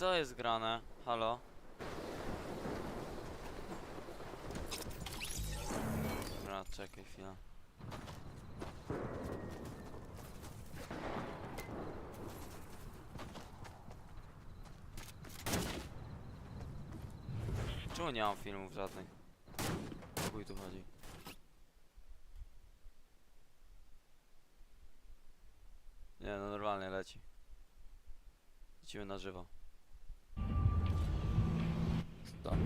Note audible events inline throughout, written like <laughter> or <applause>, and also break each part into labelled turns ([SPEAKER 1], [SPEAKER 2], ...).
[SPEAKER 1] co jest grane? Halo? Dobra, czekaj chwilę. Czemu nie mam filmów żadnych? Chuj tu chodzi? Nie, no normalnie leci. Lecimy na żywo.
[SPEAKER 2] To.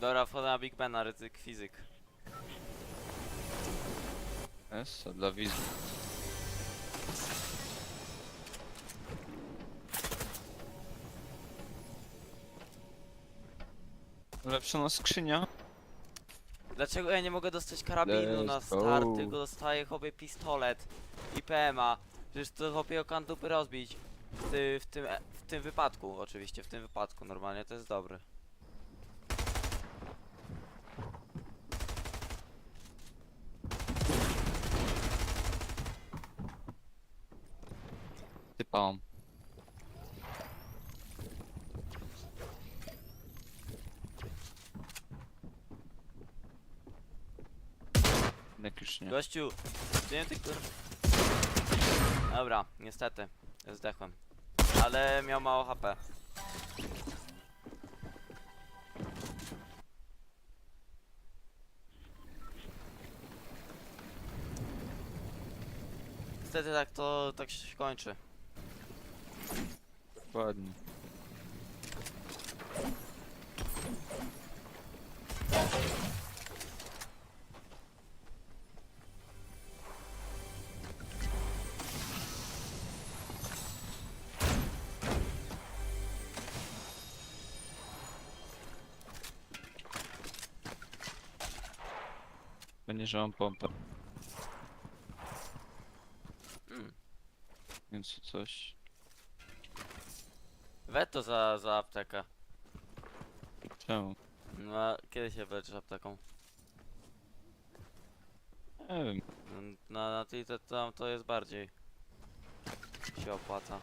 [SPEAKER 1] Dobra, wchodzę na Big Bena, ryzyk fizyk.
[SPEAKER 2] Jest, dla widzów. Ulepszona skrzynia.
[SPEAKER 1] Dlaczego ja nie mogę dostać karabinu na
[SPEAKER 2] Let's
[SPEAKER 1] start, tylko dostaję chłopie pistolet i PMA. Przecież to chłopie okan dupy rozbić. W, ty, w, tym, w tym wypadku, oczywiście, w tym wypadku normalnie to jest dobry.
[SPEAKER 2] Typałam. Jak już nie.
[SPEAKER 1] Gościu, nie ty kur... Dobra, niestety, zdechłem. Ale miał mało HP. Niestety tak to tak się kończy.
[SPEAKER 2] Ładnie. Będzie, że mam pompę,
[SPEAKER 1] Mm.
[SPEAKER 2] więc coś.
[SPEAKER 1] Weto za, za aptekę.
[SPEAKER 2] Czemu?
[SPEAKER 1] No, a kiedy się leczysz apteką?
[SPEAKER 2] Nie wiem.
[SPEAKER 1] No, Na, na tej to, tam to jest bardziej się opłaca.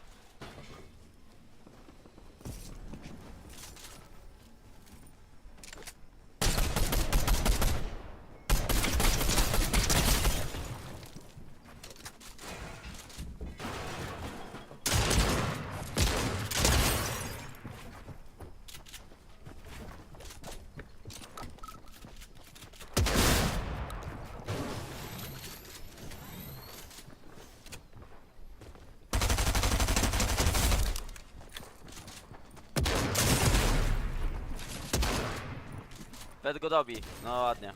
[SPEAKER 1] Wet go dobi, no ładnie.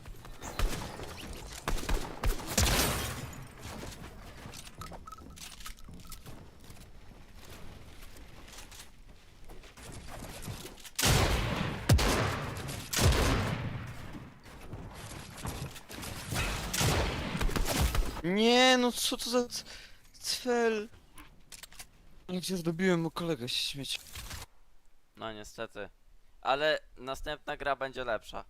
[SPEAKER 2] Nie, no co to za c- cfel? Gdzie zdobiłem o kolegę się śmieć.
[SPEAKER 1] No niestety. Ale następna gra będzie lepsza.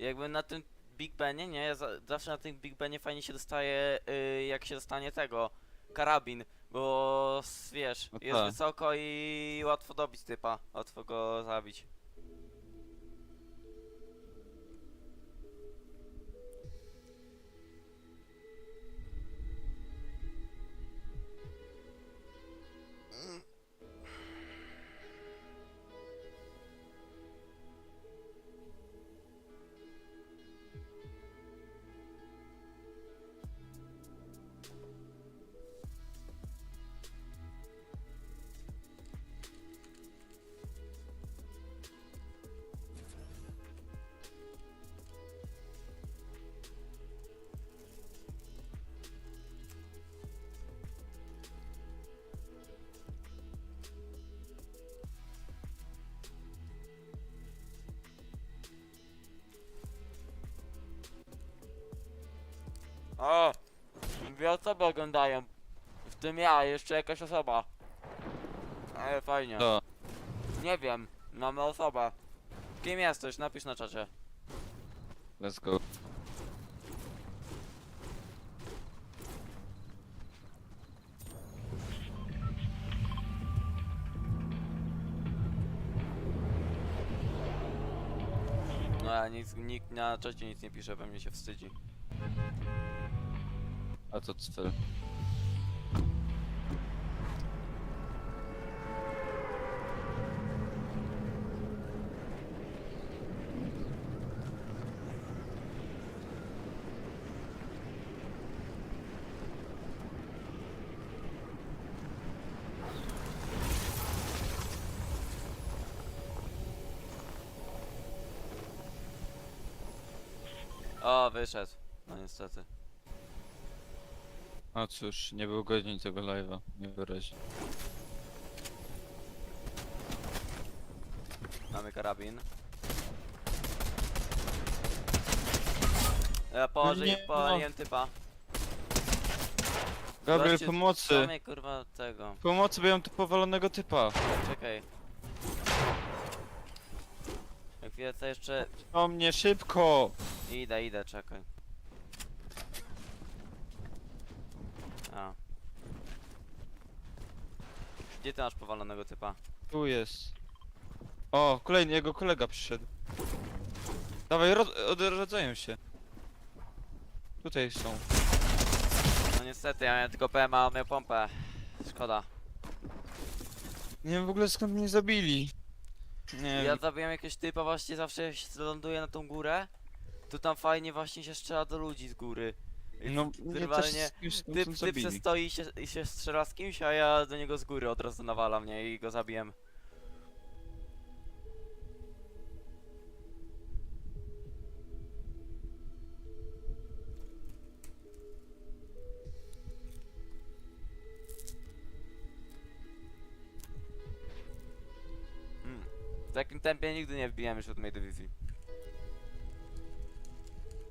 [SPEAKER 1] Jakby na tym Big Benie, nie? Ja za, zawsze na tym Big Benie fajnie się dostaje, y, jak się dostanie tego, karabin, bo s- wiesz,
[SPEAKER 2] No
[SPEAKER 1] jest
[SPEAKER 2] tak.
[SPEAKER 1] wysoko i łatwo dobić typa, łatwo go zabić. O! Dwie osoby oglądają. W tym ja, jeszcze jakaś osoba. Ale fajnie.
[SPEAKER 2] To.
[SPEAKER 1] Nie wiem, mamy osobę. Kim jesteś? Napisz na czacie.
[SPEAKER 2] Let's go.
[SPEAKER 1] No ja nic, nikt na czacie nic nie pisze, pewnie się wstydzi.
[SPEAKER 2] A to cel.
[SPEAKER 1] O, wyszedł. No niestety.
[SPEAKER 2] No cóż, nie był godzin tego live'a, nie wyraźnie.
[SPEAKER 1] Mamy karabin. Ja położę
[SPEAKER 2] nie,
[SPEAKER 1] i powaliłem typa.
[SPEAKER 2] Gabriel,
[SPEAKER 1] Gościu,
[SPEAKER 2] pomocy!
[SPEAKER 1] Mamy kurwa tego.
[SPEAKER 2] Pomocy, bo ja mam tu powalonego typa.
[SPEAKER 1] Czekaj. Jak chwilę to jeszcze...
[SPEAKER 2] O mnie, szybko!
[SPEAKER 1] Idę, idę, czekaj. A. Gdzie ty masz powalonego typa?
[SPEAKER 2] Tu jest. O, kolejny, jego kolega przyszedł. Dawaj, ro odradzają się. Tutaj są.
[SPEAKER 1] No niestety, ja miałem tylko PMA, a on miał pompę. Szkoda.
[SPEAKER 2] Nie wiem w ogóle skąd mnie zabili. Nie
[SPEAKER 1] Ja
[SPEAKER 2] wiem.
[SPEAKER 1] zabiłem jakiegoś typa, właśnie zawsze jak się ląduje na tą górę, to tam fajnie właśnie się strzela do ludzi z góry.
[SPEAKER 2] No, mnie
[SPEAKER 1] normalnie
[SPEAKER 2] też tam zabili.
[SPEAKER 1] se stoi i się, i się strzela z kimś, a ja do niego z góry od razu nawala mnie i go zabiłem. Hmm. W takim tempie nigdy nie wbijamy już siódmej dywizji.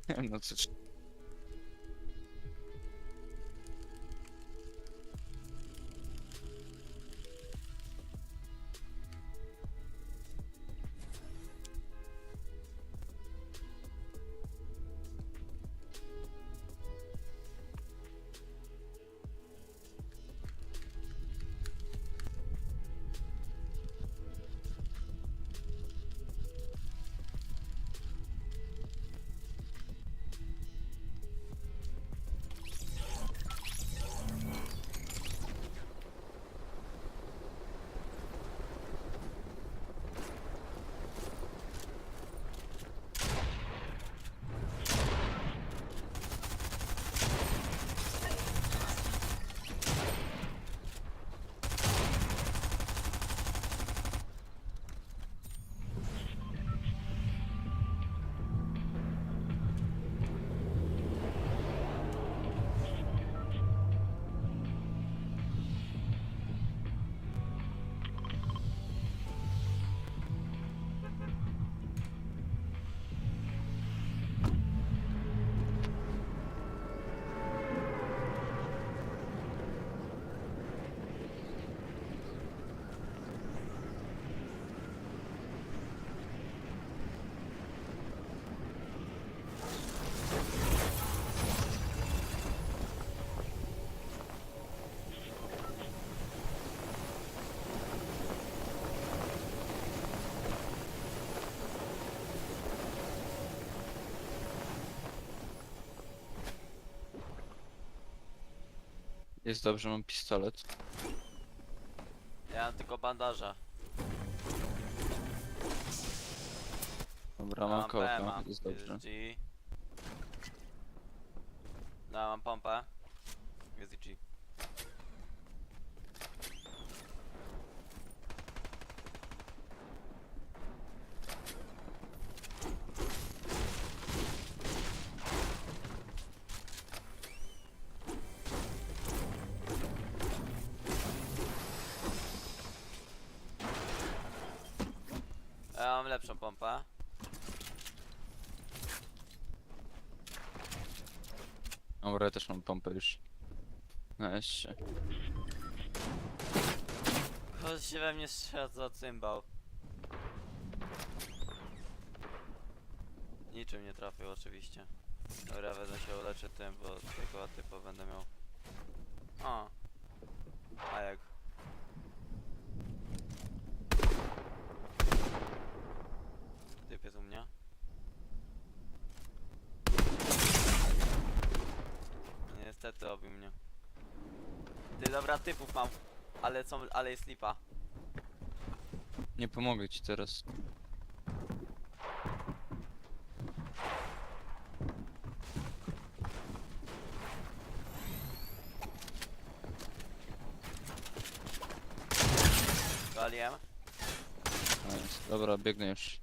[SPEAKER 1] <laughs>
[SPEAKER 2] No cóż. Jest dobrze, mam pistolet.
[SPEAKER 1] Ja mam tylko bandaża.
[SPEAKER 2] Dobra,
[SPEAKER 1] Ja
[SPEAKER 2] mam
[SPEAKER 1] mam
[SPEAKER 2] kołka,
[SPEAKER 1] PMA,
[SPEAKER 2] jest dobrze.
[SPEAKER 1] No, mam pompę. Jest G. lepszą pompę.
[SPEAKER 2] Dobra, ja też mam pompę już. No jeszcze.
[SPEAKER 1] Chodź się we mnie strzela za cymbał. Niczym nie trafił oczywiście. Dobra, będę się uleczyć tym, bo tego typu będę miał. A. A jak? Typ jest u mnie. Niestety obił mnie. Ty dobra typów mam, ale są, ale jest lipa.
[SPEAKER 2] Nie pomogę ci teraz.
[SPEAKER 1] Waliłem.
[SPEAKER 2] No jest. Dobra, biegnę już.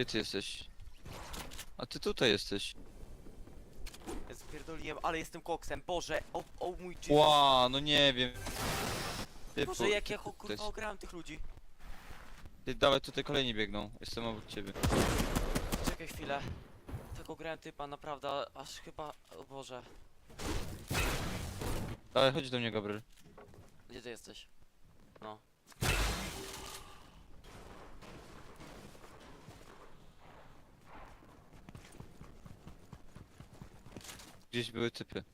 [SPEAKER 2] Gdzie ty jesteś? A ty tutaj jesteś.
[SPEAKER 1] Ja Spierdoliłem, ale jestem koksem, Boże, o, o mój Jesus.
[SPEAKER 2] Ła, no nie wiem. Ty,
[SPEAKER 1] Boże,
[SPEAKER 2] po-
[SPEAKER 1] jak ja kurwa
[SPEAKER 2] ty-
[SPEAKER 1] ograłem tych ludzi.
[SPEAKER 2] Ty, dawaj, tutaj kolejni biegną. Jestem obok ciebie.
[SPEAKER 1] Czekaj chwilę. Tak ograłem typa, naprawdę, aż chyba, o Boże.
[SPEAKER 2] Dawaj, chodź do mnie, Gabriel.
[SPEAKER 1] Gdzie ty jesteś? No.
[SPEAKER 2] Gdzieś były typy.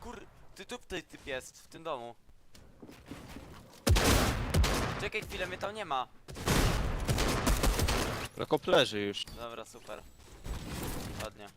[SPEAKER 1] Kur... Ty tu tutaj typ jest, w tym domu. Czekaj chwilę, mnie tam nie ma.
[SPEAKER 2] Rakop leży już.
[SPEAKER 1] Dobra, super. Ładnie.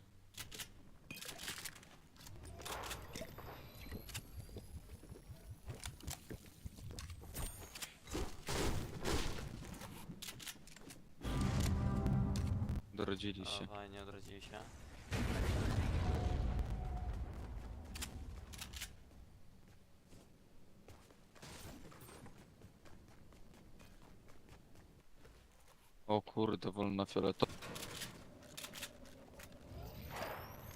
[SPEAKER 1] O
[SPEAKER 2] kurde, wolna fioletowa.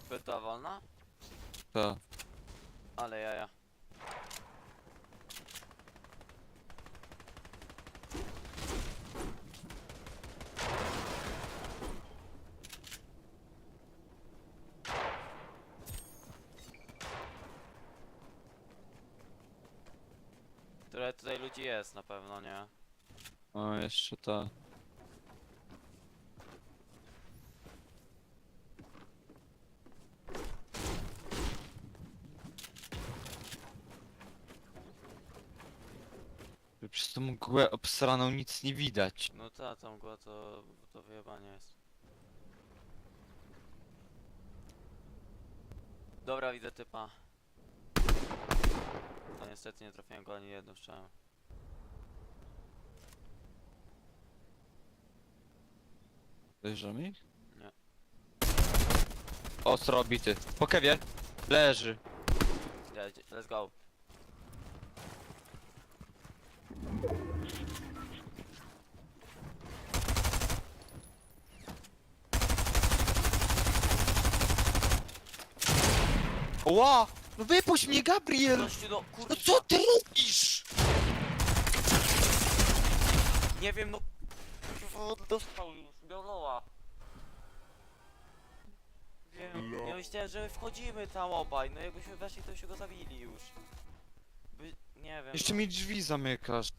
[SPEAKER 1] Byta wolna?
[SPEAKER 2] Ta.
[SPEAKER 1] Ale jaja. Tyle tutaj ludzi jest na pewno, nie?
[SPEAKER 2] O, jeszcze ta. Przez tą mgłę obsraną nic nie widać.
[SPEAKER 1] No ta, tam mgła to, to wyjebanie jest. Dobra, widzę typa. No niestety nie trafiłem go ani jednym strzałem.
[SPEAKER 2] Leżymy ich?
[SPEAKER 1] Nie.
[SPEAKER 2] Ostro obity. Po kewie. Leży.
[SPEAKER 1] Let's go.
[SPEAKER 2] Ła! No wypuść mnie, Gabriel!
[SPEAKER 1] Gościu, no
[SPEAKER 2] No co ty robisz?
[SPEAKER 1] Nie wiem, no. Kurwa, dostał już, bioloła. Wiem, ja myślałem, że my wchodzimy tam obaj, no jakbyśmy weszli, to się go zabili już. By, nie wiem.
[SPEAKER 2] Jeszcze
[SPEAKER 1] no.
[SPEAKER 2] mi drzwi zamykasz.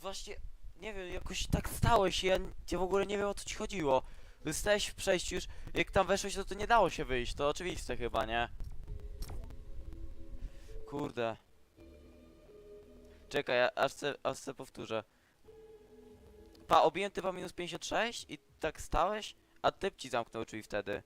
[SPEAKER 1] Właśnie, nie wiem, jakoś tak stałeś i ja cię w ogóle nie wiem o co ci chodziło. Stałeś w przejściu już, jak tam weszłeś, to, to nie dało się wyjść, to oczywiste chyba, nie? Kurde. Czekaj, ja aż se, aż se powtórzę. Pa, obiłem typa minus 56 i tak stałeś, a typ ci zamknął drzwi wtedy.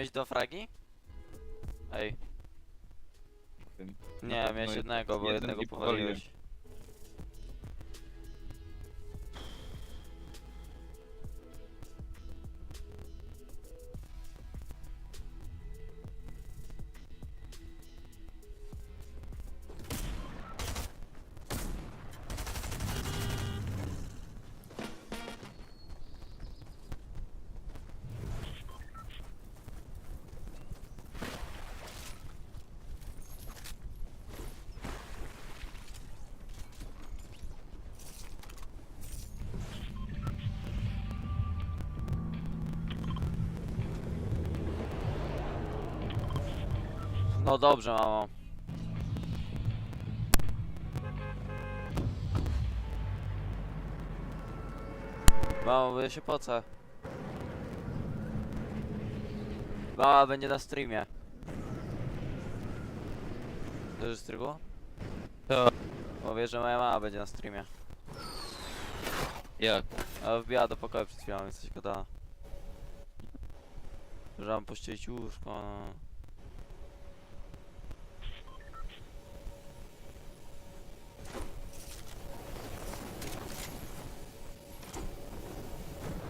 [SPEAKER 1] Mieć do fragi? Ej. Nie, miałeś
[SPEAKER 2] jed-
[SPEAKER 1] jednego, bo
[SPEAKER 2] jeden
[SPEAKER 1] jednego
[SPEAKER 2] i powaliłem.
[SPEAKER 1] Powaliłeś. O dobrze, mamo. Mamo, bo ja się pocę. Mama będzie na streamie. To już strygu?
[SPEAKER 2] Tak.
[SPEAKER 1] Bo wiesz, że moja mama będzie na streamie.
[SPEAKER 2] Jak?
[SPEAKER 1] A wbijała do pokoju przed chwilą, więc coś gadała. Że mam pościelić łóżko. no.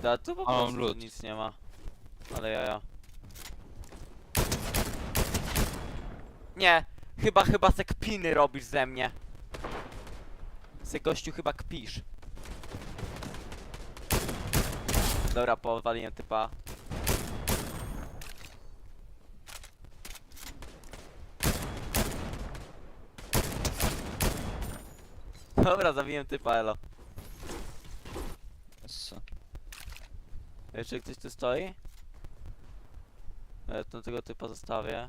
[SPEAKER 1] Da, tu po
[SPEAKER 2] A, mam
[SPEAKER 1] prostu
[SPEAKER 2] lód.
[SPEAKER 1] nic nie ma. Ale ja, ja. Nie, chyba, chyba se kpiny robisz ze mnie. Se gościu chyba kpisz. Dobra, powaliłem typa. Dobra, zabiłem typa, elo.
[SPEAKER 2] Essa.
[SPEAKER 1] Jeszcze ktoś tu stoi? Ja tu tego typa zostawię.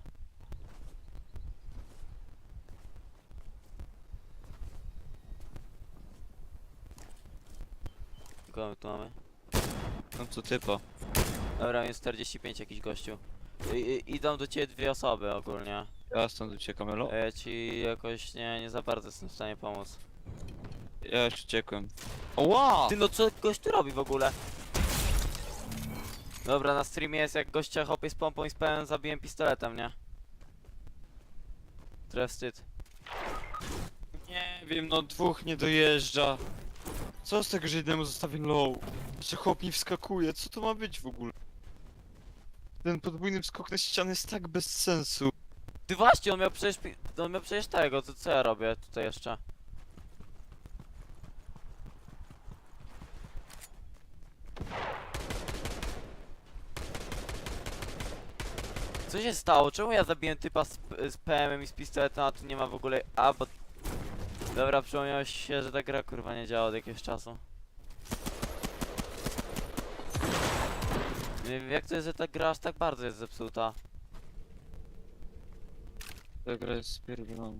[SPEAKER 1] Kogo my tu mamy?
[SPEAKER 2] No co typa?
[SPEAKER 1] Dobra, jest 45 jakiś gościu. I, i, idą do ciebie dwie osoby ogólnie.
[SPEAKER 2] Ja stąd uciekam, elo?
[SPEAKER 1] Ja ci jakoś nie, nie za bardzo jestem w stanie pomóc.
[SPEAKER 2] Ja już uciekłem. Oła!
[SPEAKER 1] Ty no co gość tu robi w ogóle? Dobra, na streamie jest jak gościa hopie z pompą i z pełen zabiłem pistoletem, nie? Trochę wstyd.
[SPEAKER 2] Nie wiem, no dwóch nie dojeżdża. Co z tego, że jednemu zostawię low? Że chłop mi wskakuje, co to ma być w ogóle? Ten podwójny wskok na ścianę jest tak bez sensu.
[SPEAKER 1] Ty właśnie, on miał przecież, pi- on miał przecież tego, to co ja robię tutaj jeszcze? Co się stało? Czemu ja zabiłem typa z, z PM i z pistoletem, a tu nie ma w ogóle... A, bo... Dobra, przypomniało się, że ta gra kurwa nie działa od jakiegoś czasu. Nie wiem, jak to jest, że ta gra aż tak bardzo jest zepsuta?
[SPEAKER 2] Ta gra jest spierdolona.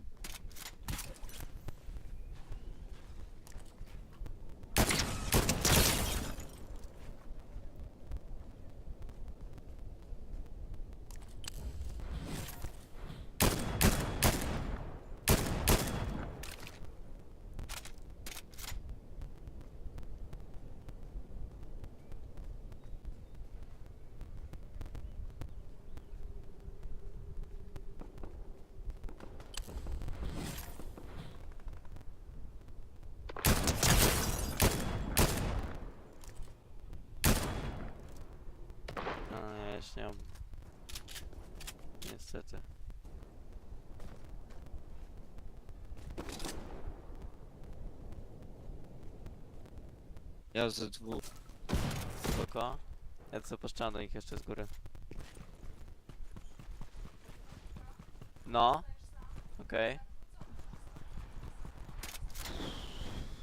[SPEAKER 1] No, mam. Niestety.
[SPEAKER 2] Ja ze dwóch.
[SPEAKER 1] Spoko. Ja co poszczałem do nich jeszcze z góry. No. Okej.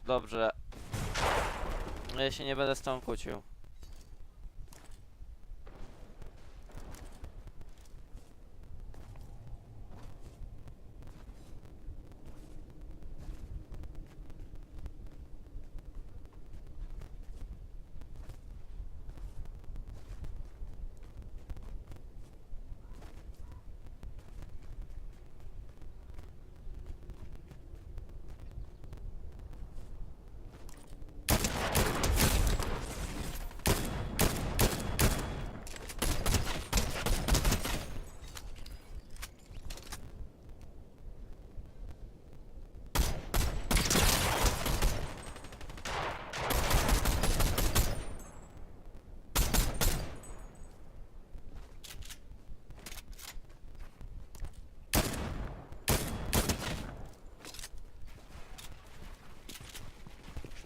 [SPEAKER 1] Dobrze. Ja się nie będę z tą kłócił.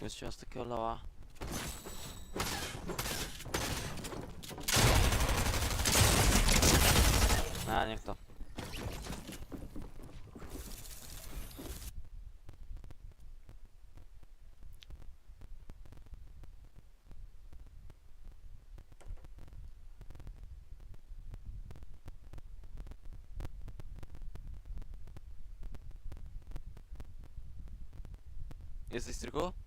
[SPEAKER 1] więc chciałem z takiego. A, niech to. Jesteś tylko?